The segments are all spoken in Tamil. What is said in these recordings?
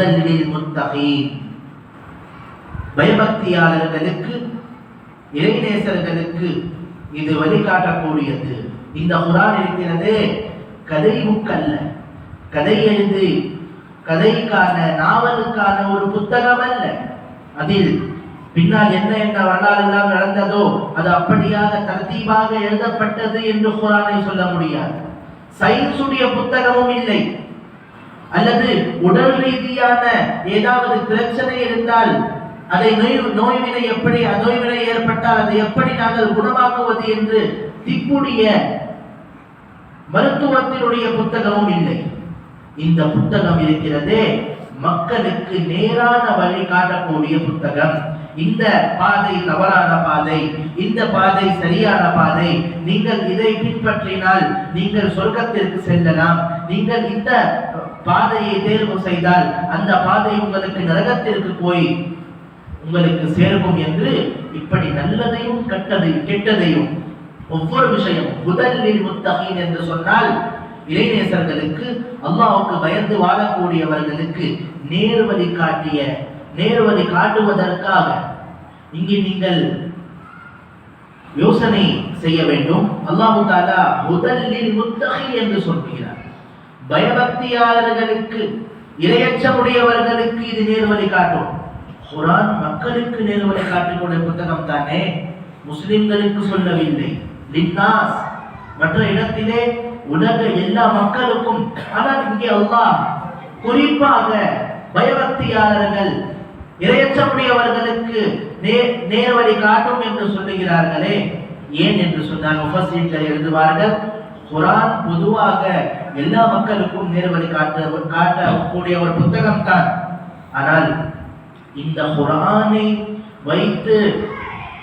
முதலில் முத்தகீன். பயபக்தியாளர்களுக்கு இறைநேசர்களுக்கு இது வழிகாட்டக்கூடியது. இந்த குரான் இருக்கிறது கதை புக்கல்ல கதை எழுது கதைக்கான நாவலுக்கான ஒரு புத்தகம் அல்ல. அதில் பின்னால் என்ன என்ன வரலாறு எல்லாம் நடந்ததோ அது அப்படியாக தர்த்தீபாக எழுதப்பட்டது என்று குரானை சொல்ல முடியாது. சயின்ஸுடைய புத்தகமும் இல்லை. அல்லது உடல் ரீதியான ஏதாவது பிரச்சனை இருந்தால் அதை நோய் நோய்வினை எப்படி நோய்வினை ஏற்பட்டால் அதை எப்படி நாங்கள் குணமாக்குவது என்று திப்புடைய மருத்துவத்தினுடைய புத்தகமும் இல்லை. இந்த புத்தகம் இருக்கிறதே மக்களுக்கு நேரான வழி காட்டக்கூடிய புத்தகம். இந்த பாதை தவறான பாதை இந்த பாதை சரியான பாதை. நீங்கள் இதை பின்பற்றினால் நீங்கள் சொர்க்கத்திற்கு செல்லலாம். நீங்கள் இந்த பாதையை தேர்வு செய்தால் அந்த பாதை உங்களுக்கு நரகத்திற்கு போய் உங்களுக்கு சேர்க்கும் என்று இப்படி நல்லதையும் கட்டதையும் கெட்டதையும் ஒவ்வொரு விஷயம் முதலில் முத்தகின் என்று சொன்னால் இளைஞர்களுக்கு அல்லாஹ்வுக்கு பயந்து வாழக்கூடியவர்களுக்கு நேர்வழி காட்டிய நேர்வழி காட்டுவதற்காக இங்கே நீங்கள் யோசனை செய்ய வேண்டும். அல்லாஹு தாலா முதலில் முத்தகி என்று சொல்கிறார். பயபக்தியாளர்களுக்கு இரையச்சமுடையவர்களுக்கு இது நேர்வழி காட்டும். குரான் மக்களுக்கு நேர்வழி காட்டக்கூடிய புத்தகம் தானே? முஸ்லிம்களுக்கு சொல்லவில்லை. லின்னாஸ் மற்ற இடத்திலே உலக எல்லா மக்களுக்கும் ஆனால் இங்கே அல்லாஹ் குறிப்பாக பயபக்தியாளர்கள் இரையச்சமுடையவர்களுக்கு நே நேர்வழி காட்டும் என்று சொல்லுகிறார்களே. ஏன் என்று சொன்னால் முஃபஸ்ஸீன்கள் எழுதுவார்கள் குரான் பொதுவாக எல்லா மக்களுக்கும் நேர்வழி காட்ட காட்டக்கூடிய ஒரு புத்தகம் தான் ஆனால் இந்த குரானை வைத்து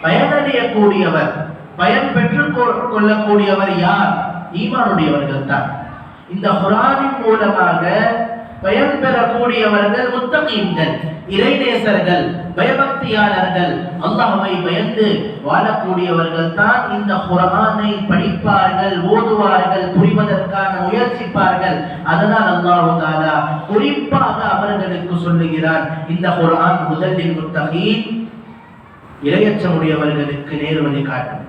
பயனடையக்கூடியவர் பயன் பெற்றுக் கொள்ளக்கூடியவர் யார்? ஈமானுடையவர்கள் தான் இந்த குரானின் மூலமாக பயன் பெறக்கூடியவர்கள் முத்தகீன்கள் இறைநேசர்கள் பயபக்தியாளர்கள். அல்லாஹ்வை பயந்து வாழக்கூடியவர்கள் தான் இந்த குரானை படிப்பார்கள் ஓதுவார்கள் புரிவதற்கான முயற்சிப்பார்கள். அதனால் அல்லாஹு தாலா குறிப்பாக அவர்களுக்கு சொல்லுகிறார் இந்த குரான் முதலில் முத்தகீன் இரையச்சமுடையவர்களுக்கு நேர்வழி காட்டும்.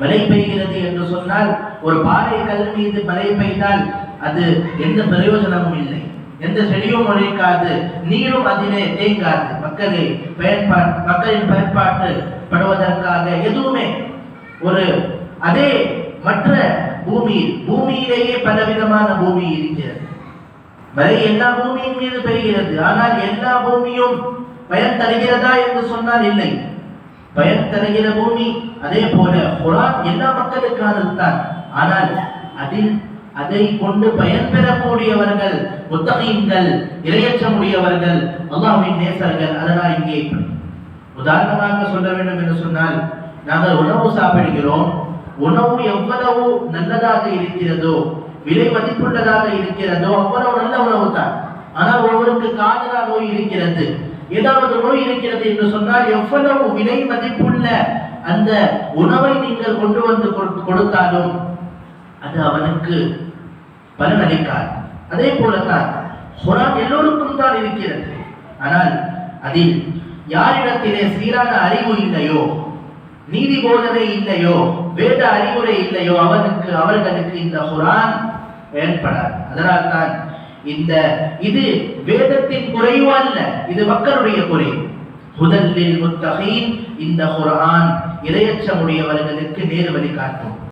மழை பெய்கிறது என்று சொன்னால் ஒரு பாறை கல் மீது மழை பெய்தால் அது எந்த பிரயோஜனமும் இல்லை. எந்த செடியும் முளைக்காது நீரும் அதிலே தேங்காது மக்களை பயன்பாடு மக்களின் பயன்பாட்டு படுவதற்காக எதுவுமே ஒரு அதே மற்ற பூமி பூமியிலேயே பலவிதமான பூமி இருக்கிறது. வரை எல்லா பூமியின் மீது பெறுகிறது ஆனால் எல்லா பூமியும் பயன் தருகிறதா என்று சொன்னால் இல்லை. பயன் தருகிற பூமி அதே போல குரான் எல்லா மக்களுக்கானது தான் ஆனால் அதில் அதை கொண்டு பயன் பெறக்கூடியவர்கள் முத்தகீன்கள் இரையற்றமுடையவர்கள் அல்லாஹின் நேசர்கள் அதனால் இங்கே உதாரணமாக சொல்ல வேண்டும் என்று சொன்னால் நாங்கள் உணவு சாப்பிடுகிறோம் உணவு எவ்வளவு நல்லதாக இருக்கிறதோ விலை மதிப்புள்ளதாக இருக்கிறதோ அவ்வளவு நல்ல உணவு தான். ஆனால் ஒருவருக்கு காதலா நோய் இருக்கிறது. ஏதாவது நோய் இருக்கிறது என்று சொன்னால் எவ்வளவு விலை மதிப்புள்ள அந்த உணவை நீங்கள் கொண்டு வந்து கொடு- கொடுத்தாலும் அது அவனுக்கு பலனளிக்காது அதே போலத்தான் குரான் எல்லோருக்கும் தான் இருக்கிறது. ஆனால் அதில் யாரிடத்திலே சீரான அறிவு இல்லையோ நீதி போதனை இல்லையோ வேத அறிவுரை இல்லையோ அவனுக்கு அவர்களுக்கு இந்த குரான் ஏற்படாது. அதனால் தான் இந்த இது வேதத்தின் குறைவு அல்ல இது மக்களுடைய குறை முதலில் முத்தகையின் இந்த குரான் இரையச்சமுடையவர்களுக்கு நேர்வழி காட்டும்.